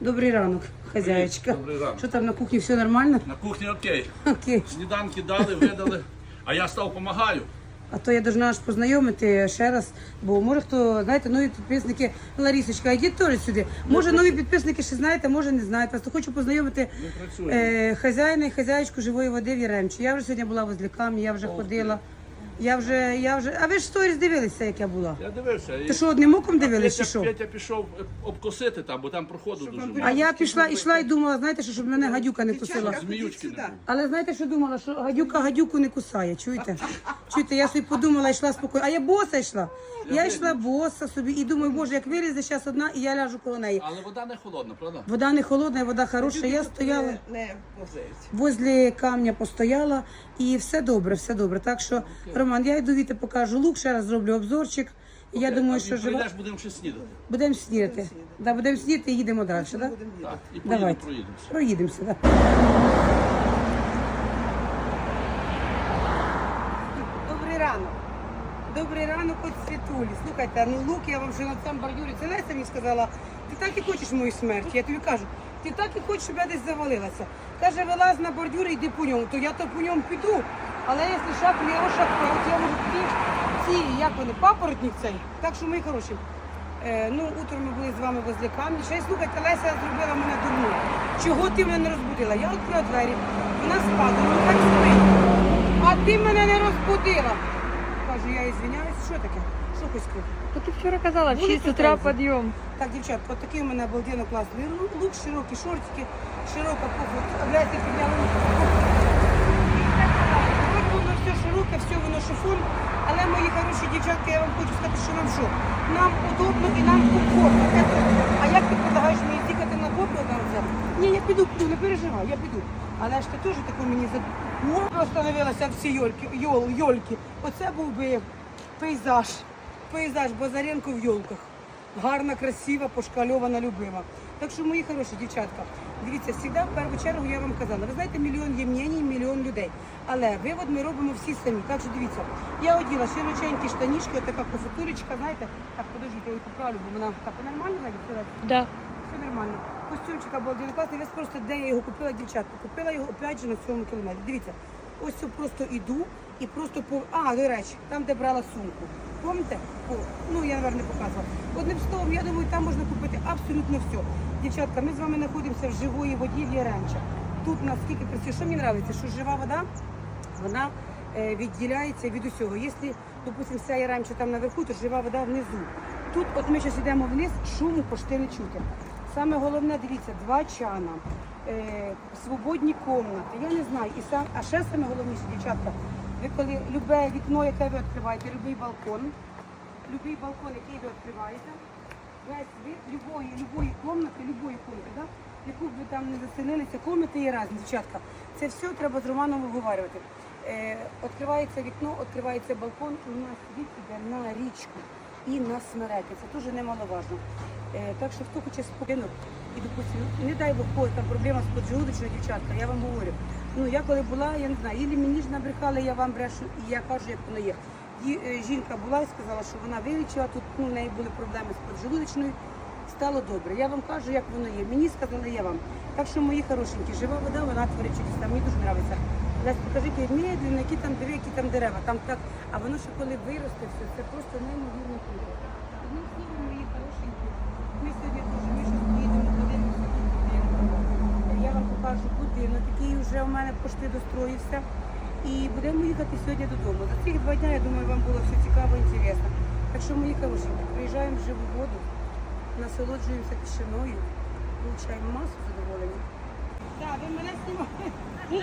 Добрий ранок, хазяєчка. Добрий ранок. Що там на кухні все нормально? На кухні окей. Окей. Сніданки дали, видали. А я став допомагаю. А то я должна аж познайомити ще раз, бо може хто, знаєте, нові підписники, Ларісочка, йдіть теж сюди. Може нові підписники ще знаєте, може не знаєте. Просто хочу познайомити е, хазяїна і хазяєчку живої води в Яремчі. Я вже сьогодні була возле камні, я вже ходила. Я вже, я вже. А ви ж сторіс дивилися, як я була? Я дивився. Ти що, одним оком дивилися, чи Петя, що? Петя пішов е, обкосити там, бо там проходу дуже А я пішла, йшла і думала, знаєте, що щоб мене гадюка не кусила. Зміючки не було. Але знаєте, що думала, що гадюка гадюку не кусає, чуєте? Чуєте, я собі подумала, йшла спокійно. А я боса йшла. Я йшла боса собі і думаю, боже, як вилізе зараз одна, і я ляжу коло неї. Але вода не холодна, правда? Вода не холодна, вода хороша. Я стояла возле камня, постояла і все добре, все добре. Так що, Роман, я йду віти, покажу лук, ще раз зроблю обзорчик. І я думаю, що жива... Прийдеш, будемо ще снідати. будемо снідати. Да, будемо снідати і їдемо далі, так? Да? Так, і поїдемо, Давайте. проїдемося. Проїдемося, так. Добрий ранок. Добрий ранок от світулі. Слухайте, ну лук я вам вже на цьому бордюрі. Це Леся мені сказала, ти так і хочеш мою смерть. Я тобі кажу, ти так і хочеш, щоб я десь завалилася. Каже, вилазь на бордюр і йди по ньому. То я то по ньому піду. Але якщо я його шапку, от я можу піти ці, як вони, папоротник цей. Так що мої хороші. Е, ну, утром ми були з вами возле камня. Ще й слухайте, Леся зробила мене дурну. Чого ти мене не розбудила? Я відкрила двері, вона спала, ну так спить. А ти мене не розбудила. Кажу, я ізвиняюсь, що таке? Що хоч сказати? Ну ты вчера казала, в Вулицю 6 утра подъем. Так, дівчатка, от такий у мене обалденно класний лук, широкі шортики, широка пуфа. Обляйте, підняли. Все широке, все воно шифон. Але мої хороші дівчатки, я вам хочу сказати, що нам що? Нам удобно і нам комфортно. А як ти предлагаєш мені їхати на попу там взяти? Ні, я піду, піду, не переживай, я піду. Але ж ти теж таку мені за остановилася всі йольки, йол, йольки. Оце був би пейзаж. Пейзаж Базаренко в йолках. Гарна, красива, пошкальована, любима. Так що, мої хороші дівчатка, дивіться, завжди в першу чергу я вам казала, ви знаєте, мільйон є мнень, мільйон людей. Але вивод ми робимо всі самі. Так що дивіться, я оділа широченькі штанішки, отака кофутурочка, знаєте, так, подождіть, я її поправлю, бо вона так нормально навіть. Да. Все нормально. Костюмчик обалденно класний. Ви просто де я його купила, дівчатка. Купила його опять же на цьому кілометрі. Дивіться, ось це просто іду і просто по. А, до речі, там, де брала сумку. Помните? О, ну я, наверное, не показувала. Одним словом, я думаю, там можна купити абсолютно все. Дівчатка, ми з вами знаходимося в живої воді в Яремча. Тут наскільки красиво. Що мені подобається, що жива вода, вона е, відділяється від усього. Якщо, допустимо, вся Яремча там наверху, то жива вода внизу. Тут, от ми зараз йдемо вниз, шуму почти не чути. Саме головне, дивіться, два чана, е, свободні комнати. Я не знаю. І сам, а ще саме головніше, дівчатка, ви коли любе вікно, яке ви відкриваєте, любий балкон, любий балкон, який ви відкриваєте, весь вид любої, любої комнати, любої комнати, да? яку б ви там не заселилися, комнати є різні, дівчатка. Це все треба з Романом обговорювати. Е, відкривається вікно, відкривається балкон, і у нас вид іде на річку і на смереки. Це дуже немаловажно. Е, так що хто хоче спокійно, і допустим, не дай Бог, кого там проблема з поджелудочною, дівчатка, я вам говорю. Ну я коли була, я не знаю, і мені ж набрехали, я вам брешу, і я кажу, як воно є. Ді- е, жінка була і сказала, що вона вилічила, тут ну, в неї були проблеми з поджелудочною, стало добре. Я вам кажу, як воно є. Мені сказали, я вам. Так що, мої хорошенькі, жива вода, вона творить чудеса. Мені дуже подобається. Лесь, покажи, які медленно, які там диви, які там дерева. Там так, а воно ще коли виросте, все, це просто неймовірно круто. Одним словом, мої хорошенькі, ми сьогодні дуже ми щось поїдемо, подивимося на будинок. Я вам покажу будинок, який вже у достроївся. І будемо їхати сьогодні додому. За цих два дні, я думаю, вам було все цікаво і цікаво. Так що, мої хорошенькі, приїжджаємо в живу воду, насолоджуємося тишиною, получаємо масу задоволення. Так, ви мене знімали.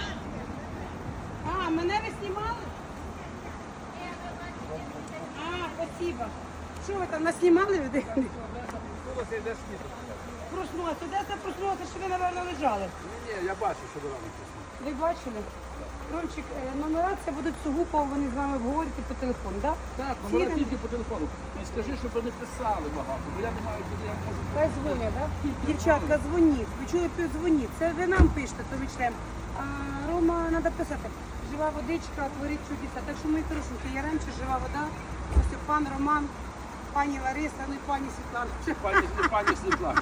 А, мене ви знімали? А, спасибо. Що ви там наснімали? ви? Проснулася. Де це проснулася, що ви, напевно, лежали? Ні, ні, я бачу, що вона Ви бачили? Ромчик, е, номера це будуть сугубо, вони з вами говорити по телефону, так? Так, номера нам- тільки по телефону. І скажи, щоб вони писали багато, бо я не маю, куди я можу. Хай дзвонять, так? Дівчатка, дзвоніть. Ви чуєте, дзвоніть. Це ви нам пишете, то ми читаємо. А Рома треба писати. Жива водичка, творить чудеса. Так що, мої хорошенькі, я раніше жива вода. Ось пан Роман, пані Лариса, ну і пані Світлана. Пані, пані Світлана.